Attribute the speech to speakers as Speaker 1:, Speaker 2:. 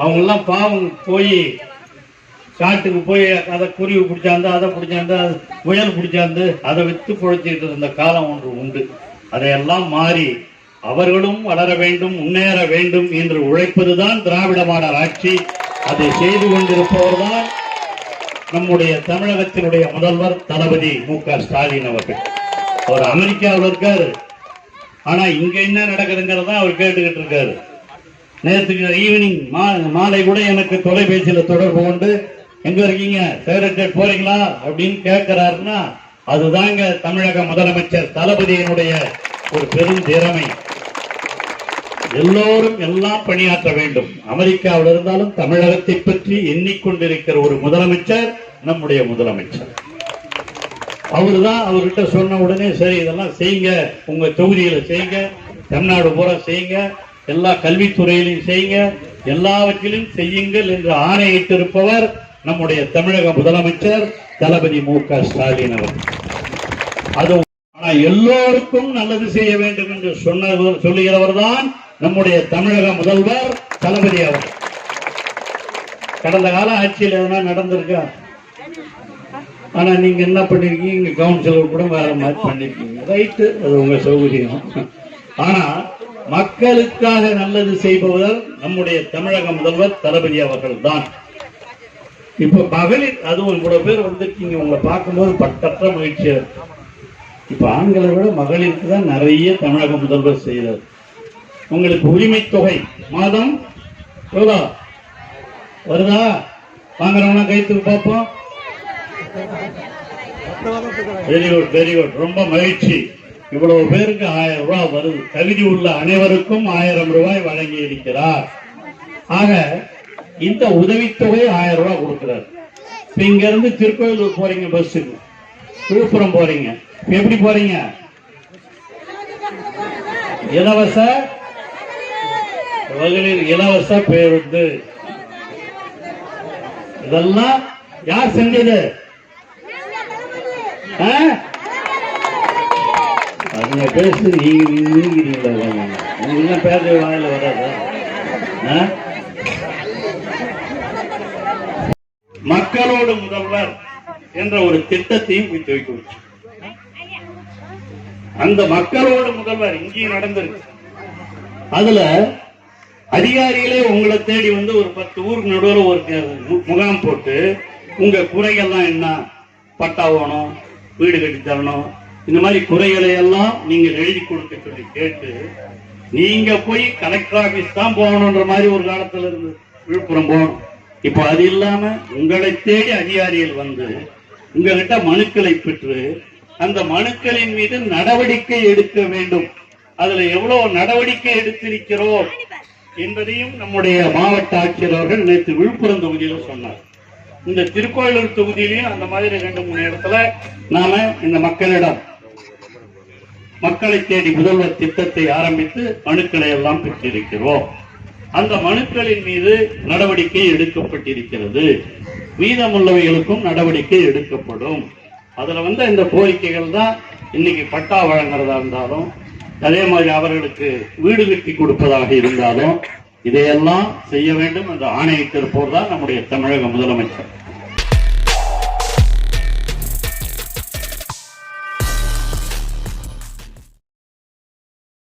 Speaker 1: அவங்கெல்லாம் பாவம் போய் காட்டுக்கு போய் அதை குருவி பிடிச்சாந்து அதை பிடிச்சாந்து அது முயல் பிடிச்சாந்து அதை விற்று பொழைச்சிட்டு இருந்த காலம் ஒன்று உண்டு. அதையெல்லாம் மாறி அவர்களும் வளர வேண்டும் முன்னேற வேண்டும் என்று உழைப்பதுதான் திராவிட மாடல் ஆட்சி. அதை செய்து கொண்டிருப்பவர் தான் நம்முடைய தமிழகத்தினுடைய முதல்வர் தளபதி மு க ஸ்டாலின் அவர்கள். அவர் அமெரிக்காவில் இருக்காரு. ஆனா இங்க என்ன நடக்குதுங்கிறதா அவர் கேட்டுக்கிட்டு இருக்காரு. நேற்றுக்கு ஈவினிங் மாலை கூட எனக்கு தொலைபேசியில தொடர்பு கொண்டு எங்க இருக்கீங்க? செக்ரட்டரியேட் போறீங்களா? அப்படின்னு கேட்கிறாருன்னா அதுதாங்க தமிழக முதலமைச்சர் தளபதியினுடைய ஒரு பெரும் திறமை. எல்லோரும் எல்லாம் பணியாற்ற வேண்டும். அமெரிக்காவில் இருந்தாலும் தமிழகத்தை பற்றி எண்ணிக்கொண்டிருக்கிற ஒரு முதலமைச்சர் நம்முடைய முதலமைச்சர். அவருதான் அவர்கிட்ட சொன்ன உடனே சரி இதெல்லாம் செய்யுங்க. உங்க தொகுதியில செய்யுங்க. தமிழ்நாடு பூரா செய்யுங்க. எல்லா கல்வித்துறையிலும் செய்யுங்க எல்லாவற்றிலும் செய்யுங்கள் என்று ஆணையிட்டிருப்பவர் நம்முடைய தமிழக முதலமைச்சர் தளபதி மு க ஸ்டாலின் அவர். அது ஆனா எல்லோருக்கும் நல்லது செய்ய வேண்டும் என்று சொன்னவர் சொல்லுகிறவர் தான் நம்முடைய தமிழக முதல்வர் தளபதி அவர். கடந்த கால ஆட்சியில் எதனா நடந்திருக்கா? ஆனா நீங்க என்ன பண்ணிருக்கீங்க? கவுன்சிலர் கூட வேற மாதிரி பண்ணிருக்கீங்க. ரைட்டு அது உங்க சௌகரியம். ஆனா மக்களுக்காக நல்லது செய்பவர் நம்முடைய தமிழக முதல்வர் தளபதி அவர்கள் தான் இப்ப மகளிர் அதுவும் இவ்வளவு பேர் வந்திருக்கீங்க உங்களை பார்க்கும்போது பட்டற்ற மகிழ்ச்சியா இருக்கு. இப்ப ஆண்களை விட மகளிருக்கு தான் நிறைய தமிழக முதல்வர் செய்யறாரு உங்களுக்கு உரிமை தொகை மாதம் எவ்வளோ? வருதா? வாங்குறவங்க கைத்துக்கு பார்ப்போம். வெரி குட் வெரி குட் ரொம்ப மகிழ்ச்சி. இவ்வளவு பேருக்கு ஆயிரம் ரூபாய் வருது. தகுதி உள்ள அனைவருக்கும் ஆயிரம் ரூபாய் வழங்கி இருக்கிறார் ஆக இந்த உதவித்தொகை ஆயிரம் ரூபாய் கொடுக்கிறார். இப்ப இங்க இருந்து திருக்கோயிலூர் போறீங்க பஸ்ஸுக்கு விழுப்புரம் போறீங்க. எப்படி போறீங்க? இலவச மகளிர் இலவச பேருந்து. இதெல்லாம் யார் செஞ்சது? ஆ? அதுங்க பேசு நீங்க நீங்கிறீங்களா என்ன பேச வாயில வராதா? மக்களோடு முதல்வர் என்ற ஒரு திட்டத்தையும் போய் துவக்கி வச்சு. அந்த மக்களோடு முதல்வர் இங்கேயும் நடந்திருக்கு. அதுல அதிகாரிகளே உங்களை தேடி வந்து ஒரு பத்து ஊருக்கு நடுவில் ஒரு முகாம் போட்டு உங்க குறைகள்லாம் என்ன? பட்டா ஓணும் வீடு கட்டி தரணும் இந்த மாதிரி குறைகளை எல்லாம் நீங்க எழுதி கொடுக்க சொல்லி கேட்டு நீங்க போய் கலெக்டர் ஆபீஸ் தான் போகணுன்ற மாதிரி ஒரு காலத்துல இருந்து விழுப்புரம் போகணும். இப்போ அது இல்லாம உங்களை தேடி அதிகாரிகள் வந்து உங்ககிட்ட மனுக்களை பெற்று அந்த மனுக்களின் மீது நடவடிக்கை எடுக்க வேண்டும். அதுல எவ்வளவு நடவடிக்கை எடுத்திருக்கிறோம் என்பதையும் நம்முடைய மாவட்ட ஆட்சியர் அவர்கள் நேற்று விழுப்புரம் தொகுதியில சொன்னார். இந்த திருக்கோயிலூர் தொகுதியிலையும் அந்த மாதிரி ரெண்டு மூணு இடத்துல நாம இந்த மக்களிடம் மக்களை தேடி முதல்வர் திட்டத்தை ஆரம்பித்து மனுக்களை எல்லாம் பெற்றிருக்கிறோம். அந்த மனுக்களின் மீது நடவடிக்கை எடுக்கப்பட்டிருக்கிறது. மீதமுள்ளவைகளுக்கும் நடவடிக்கை எடுக்கப்படும். அதுல வந்து இந்த கோரிக்கைகள் தான் இன்னைக்கு பட்டா வழங்குறதா இருந்தாலும் அதே மாதிரி அவர்களுக்கு வீடு கட்டி கொடுப்பதாக இருந்தாலும் இதையெல்லாம் செய்ய வேண்டும் என்று ஆணையிட்டிருப்போர் தான் நம்முடைய தமிழக முதலமைச்சர்.